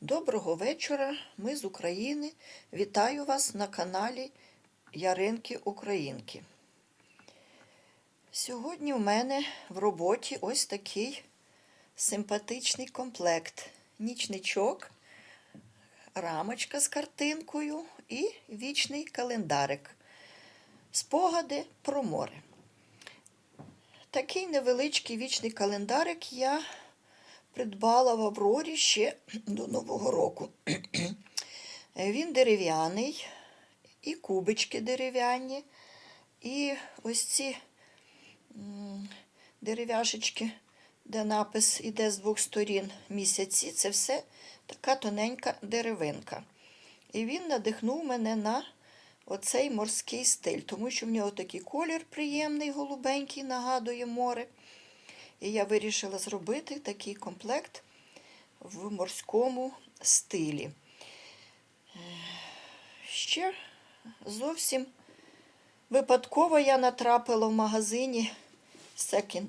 Доброго вечора, ми з України. Вітаю вас на каналі Яринки Українки. Сьогодні в мене в роботі ось такий симпатичний комплект. Нічничок, рамочка з картинкою і вічний календарик. Спогади про море. Такий невеличкий вічний календарик я придбала в Аврорі ще до Нового року. Він дерев'яний, і кубички дерев'яні, і ось ці дерев'яшечки, де напис іде з двох сторін місяці, це все така тоненька деревинка. І він надихнув мене на оцей морський стиль, тому що в нього такий колір приємний, голубенький, нагадує море. І я вирішила зробити такий комплект в морському стилі. Е, Ще зовсім випадково я натрапила в магазині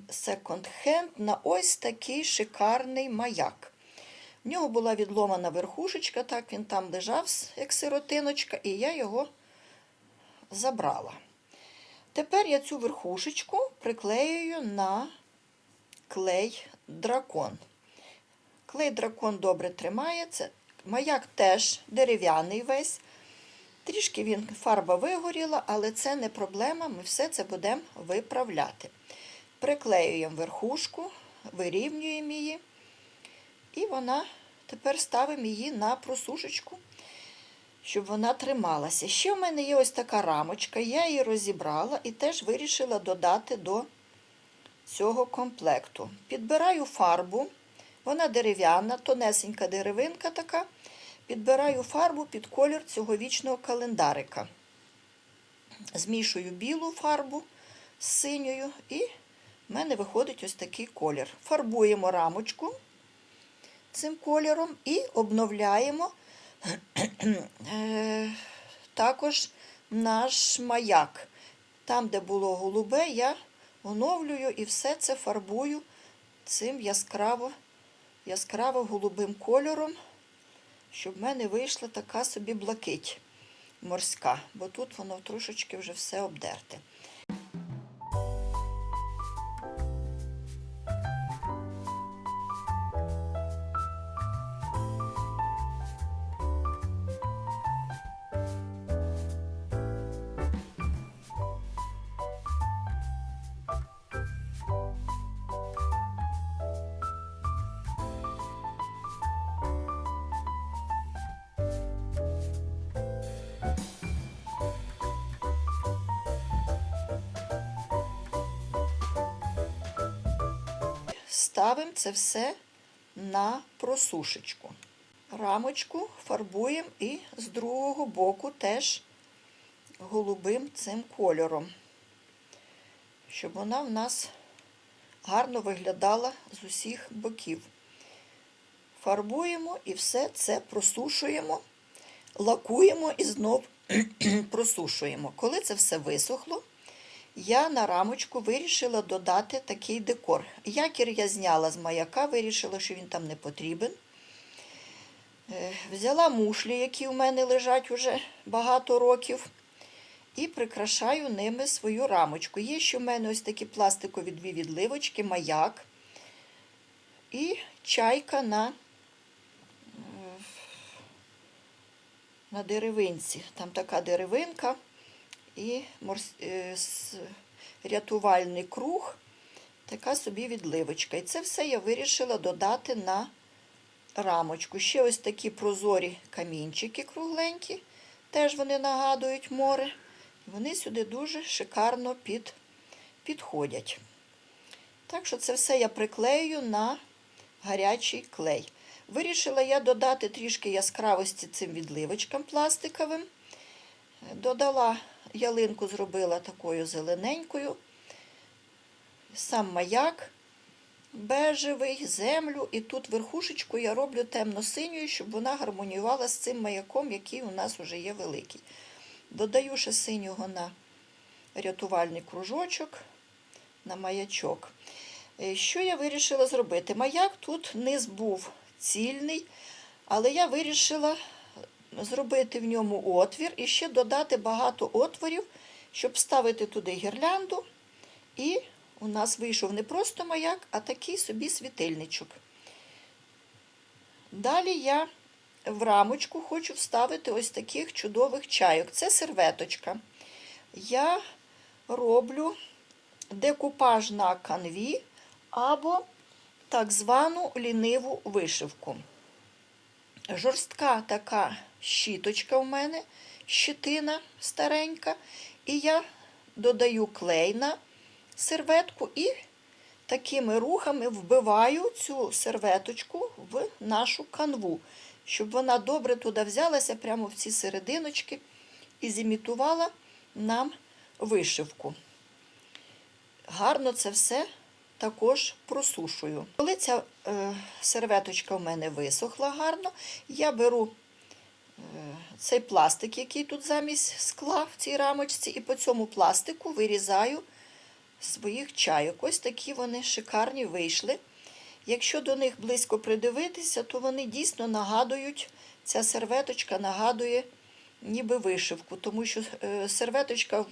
секонд-хенд на ось такий шикарний маяк. В нього була відломана верхушечка, так він там лежав, як сиротиночка, і я його забрала. Тепер я цю верхушечку приклеюю на клей дракон. Клей дракон добре тримається. Маяк теж дерев'яний весь. Трішки він фарба вигоріла, але це не проблема, ми все це будемо виправляти. Приклеюємо верхушку, вирівнюємо її, і вона тепер ставимо її на просушечку, щоб вона трималася. Ще в мене є ось така рамочка, я її розібрала і теж вирішила додати до цього комплекту. Підбираю фарбу, вона дерев'яна, тонесенька деревинка така. Підбираю фарбу під колір цього вічного календарика. Змішую білу фарбу з синьою, і в мене виходить ось такий колір. Фарбуємо рамочку цим кольором і обновляємо е, також наш маяк. Там, де було голубе, я оновлюю і все це фарбую цим яскраво, яскраво голубим кольором, щоб в мене вийшла така собі блакить морська, бо тут воно трошечки вже все обдерте. Ставимо це все на просушечку. Рамочку фарбуємо і з другого боку теж голубим цим кольором, щоб вона в нас гарно виглядала з усіх боків. Фарбуємо і все це просушуємо, лакуємо і знов просушуємо. Коли це все висохло, я на рамочку вирішила додати такий декор. Якір я зняла з маяка, вирішила, що він там не потрібен. Е, Взяла мушлі, які у мене лежать уже багато років, і прикрашаю ними свою рамочку. Є ще в мене ось такі пластикові дві відливочки, маяк і чайка на, е, на деревинці. Там така деревинка і морс... е, рятувальний круг, така собі відливочка. І це все я вирішила додати на рамочку. Ще ось такі прозорі камінчики кругленькі, теж вони нагадують море. Вони сюди дуже шикарно під... підходять. Так що це все я приклею на гарячий клей. Вирішила я додати трішки яскравості цим відливочкам пластиковим. Додала ялинку, зробила такою зелененькою. Сам маяк бежевий, землю. І тут верхушечку я роблю темно-синьою, щоб вона гармоніювала з цим маяком, який у нас вже є великий. Додаю ще синього на рятувальний кружочок, на маячок. Е, Що я вирішила зробити? Маяк тут низ був цільний, Але я вирішила зробити в ньому отвір і ще додати багато отворів, щоб ставити туди гірлянду. І у нас вийшов не просто маяк, а такий собі світильничок. Далі я в рамочку хочу вставити ось таких чудових чайок. Це серветочка. Я роблю декупаж на канві або так звану ліниву вишивку. Жорстка така щіточка у мене, щитина старенька, і я додаю клей на серветку і такими рухами вбиваю цю серветочку в нашу канву, щоб вона добре туди взялася прямо в ці серединочки і зімітувала нам вишивку. Гарно це все також просушую. Коли ця е, серветочка в мене висохла гарно, я беру цей пластик, який тут замість скла в цій рамочці, і по цьому пластику вирізаю своїх чайок. Ось такі вони шикарні вийшли. Якщо до них близько придивитися, то вони дійсно нагадують, ця серветочка нагадує ніби вишивку, тому що е, серветочка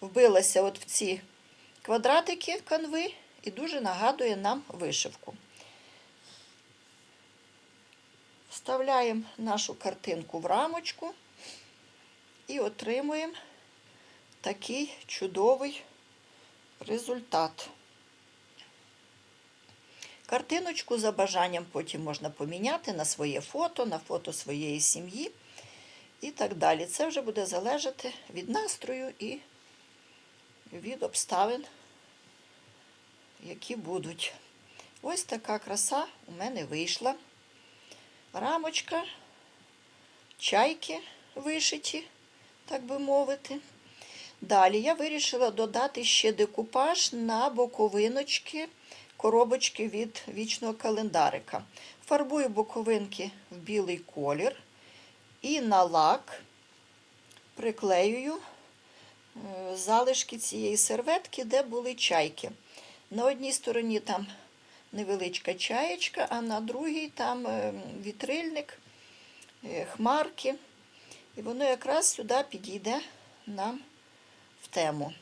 вбилася от в ці квадратики канви і дуже нагадує нам вишивку. Вставляємо нашу картинку в рамочку і отримуємо такий чудовий результат. Картиночку за бажанням потім можна поміняти на своє фото, на фото своєї сім'ї і так далі. Це вже буде залежати від настрою і від обставин, які будуть. Ось така краса у мене вийшла. Рамочка, чайки вишиті, так би мовити. Далі я вирішила додати ще декупаж на боковиночки, коробочки від вічного календарика. Фарбую боковинки в білий колір і на лак приклеюю е, залишки цієї серветки, де були чайки. На одній стороні там невеличка чаєчка, а на другій там е, вітрильник, е, хмарки. І воно якраз сюди підійде нам в тему.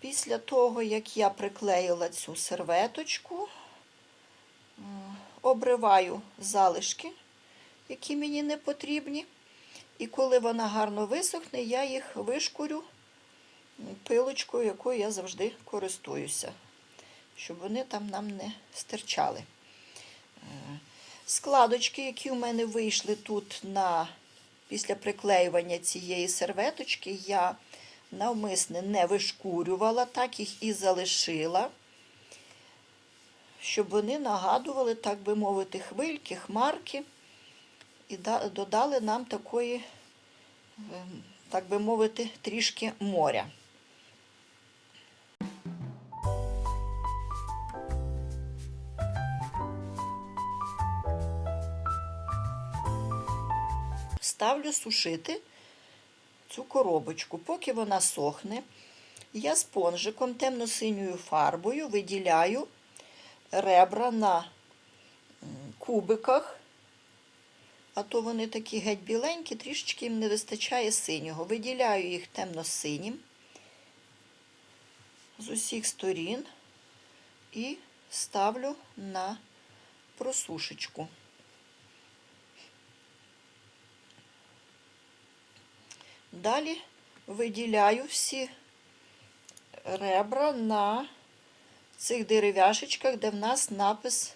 Після того, як я приклеїла цю серветочку, обриваю залишки, які мені не потрібні. І коли вона гарно висохне, я їх вишкурю пилочкою, якою я завжди користуюся, щоб вони там нам не стирчали. Е, складочки, які у мене вийшли тут на, після приклеювання цієї серветочки, я навмисне не вишкурювала, так їх і залишила, щоб вони нагадували, так би мовити, хвильки, хмарки і додали нам такої, ем, так би мовити, трішки моря. Ставлю сушити цю коробочку. Поки вона сохне, я спонжиком темно-синьою фарбою виділяю ребра на кубиках, а то вони такі геть біленькі, трішечки їм не вистачає синього. Виділяю їх темно-синім з усіх сторін і ставлю на просушечку. Далі виділяю всі ребра на цих дерев'яшечках, де в нас напис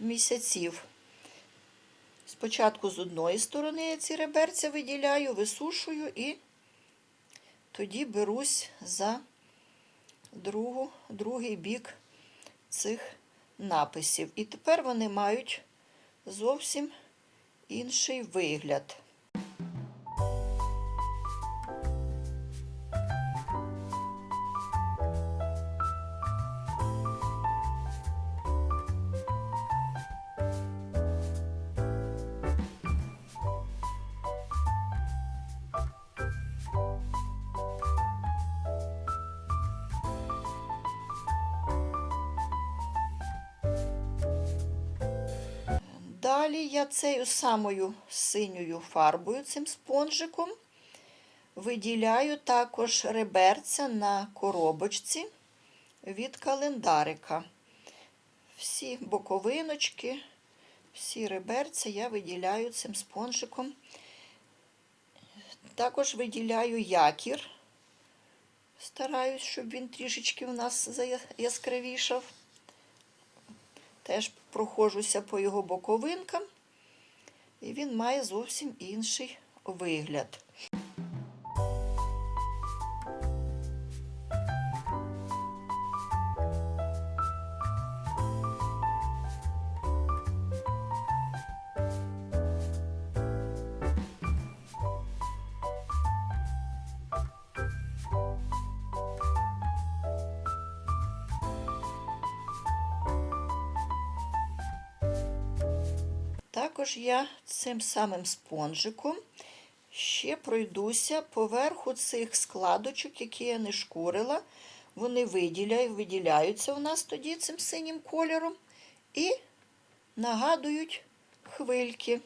місяців. Спочатку з одної сторони я ці реберця виділяю, висушую і тоді берусь за другу, другий бік цих написів. І тепер вони мають зовсім інший вигляд. Далі я цією самою синьою фарбою, цим спонжиком, виділяю також реберця на коробочці від календарика. Всі боковиночки, всі реберця я виділяю цим спонжиком. Також виділяю якір. Стараюсь, щоб він трішечки у нас яскравішав. Теж проходжуся по його боковинкам, і він має зовсім інший вигляд. Також я цим самим спонжиком ще пройдуся поверху цих складочок, які я не шкурила. Вони виділяю, виділяються у нас тоді цим синім кольором і нагадують хвильки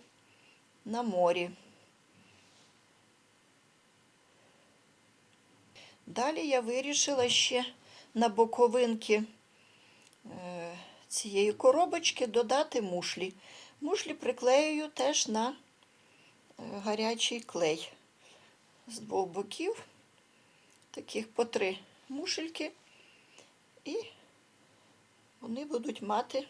на морі. Далі я вирішила ще на боковинки е, цієї коробочки додати мушлі. Мушлі приклеюю теж на е, гарячий клей. З двох боків, таких по три мушельки, і вони будуть мати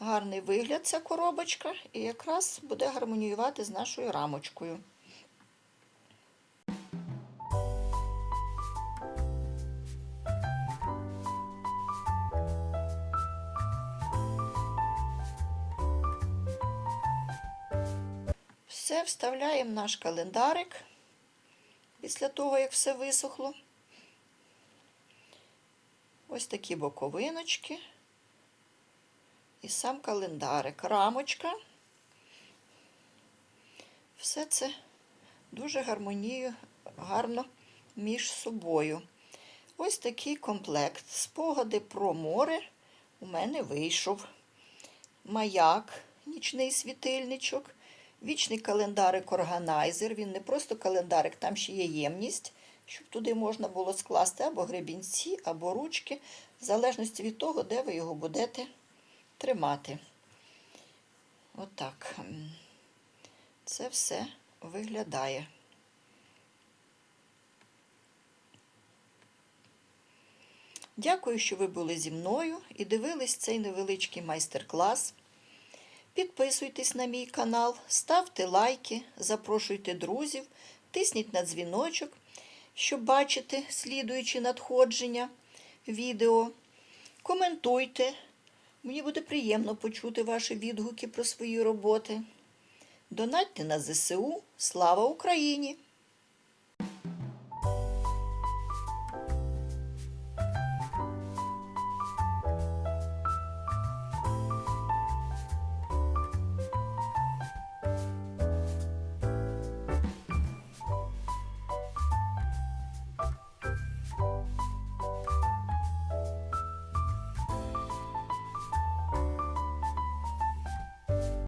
гарний вигляд, ця коробочка, і якраз буде гармоніювати з нашою рамочкою. Все вставляємо в наш календарик після того, як все висохло. Ось такі боковиночки. І сам календарик, рамочка. Все це дуже гармоніє, гарно між собою. Ось такий комплект. Спогади про море у мене вийшов. Маяк, нічний світильничок. Вічний календарик органайзер. Він не просто календарик, там ще є ємність, щоб туди можна було скласти або гребінці, або ручки, в залежності від того, де ви його будете тримати. Отак. Це все виглядає. Дякую, що ви були зі мною і дивились цей невеличкий майстер-клас. Підписуйтесь на мій канал, ставте лайки, запрошуйте друзів, тисніть на дзвіночок, щоб бачити слідуючі надходження відео. Коментуйте. Мені буде приємно почути ваші відгуки про свої роботи. Донатьте на ЗСУ. Слава Україні!